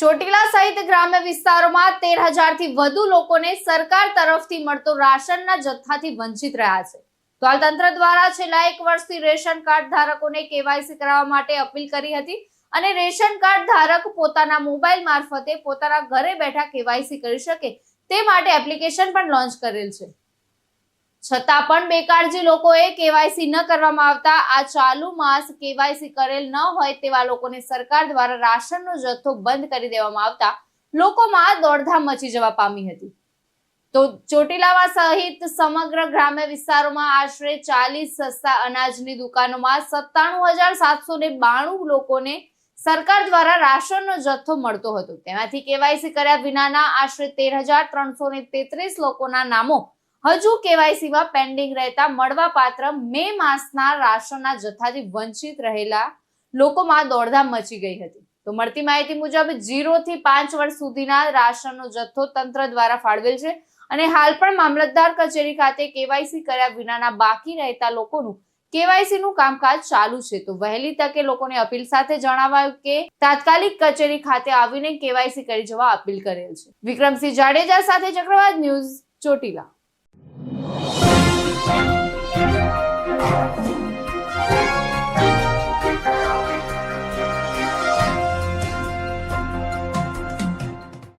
ચોટીલા સહિત ગ્રામ્ય વિસ્તારોમાં તેર હજારથી વધુ લોકોને સરકાર તરફથી મળતો રાશનના જથ્થાથી વંચિત રહ્યા છે. તો તંત્ર દ્વારા છેલ્લા એક વર્ષથી રેશન કાર્ડ ધારકોને કેવાયસી કરાવવા માટે અપીલ કરી હતી અને રેશન કાર્ડ ધારક પોતાના મોબાઈલ મારફતે પોતાના ઘરે બેઠા કેવાયસી કરી શકે તે માટે એપ્લિકેશન પણ લોન્ચ કરેલ છે. છતાં પણ બેકાળજી લોકોએ કેવાયસી ન કરવામાં આવતા, આ ચાલુ માસ કેવાયસી કરેલ ન હોય તેવા લોકોને સરકાર દ્વારા રાશનનો જથ્થો બંધ કરી દેવામાં આવતા, લોકોમાં દોડધામ મચી જવા પામી હતી. તો ચોટીલાવા સહિત સમગ્ર ગ્રામ્ય વિસ્તારોમાં આશરે ચાલીસ સસ્તા અનાજની દુકાનોમાં સત્તાણું હજાર સાતસો ને બાણું લોકોને સરકાર દ્વારા રાશનનો જથ્થો મળતો હતો. તેમાંથી કેવાયસી કર્યા વિનાના આશરે તેર હજાર ત્રણસો ને તેત્રીસ લોકોના નામો હજુ કેવાયસીમાં પેન્ડિંગ રહેતા મળવાપાત્ર મે માસના રાશનના જથ્થાથી વંચિત રહેલા લોકોમાં દોડધામ મચી ગઈ હતી. તો મળતી માહિતી મુજબ ઝીરો થી પાંચ વર્ષ સુધીના રાશનનો જથ્થો તંત્ર દ્વારા ફાળવેલ છે અને હાલ પણ મામલતદાર કચેરી ખાતે કેવાયસી કર્યા વિનાના બાકી રહેતા લોકોનું કેવાયસી નું કામકાજ ચાલુ છે. તો વહેલી તકે લોકોને અપીલ સાથે જણાવાયું કે તાત્કાલિક કચેરી ખાતે આવીને કેવાયસી કરી જવા અપીલ કરેલ છે. વિક્રમસિંહ જાડેજા સાથે ચક્રવાત ન્યૂઝ ચોટીલા.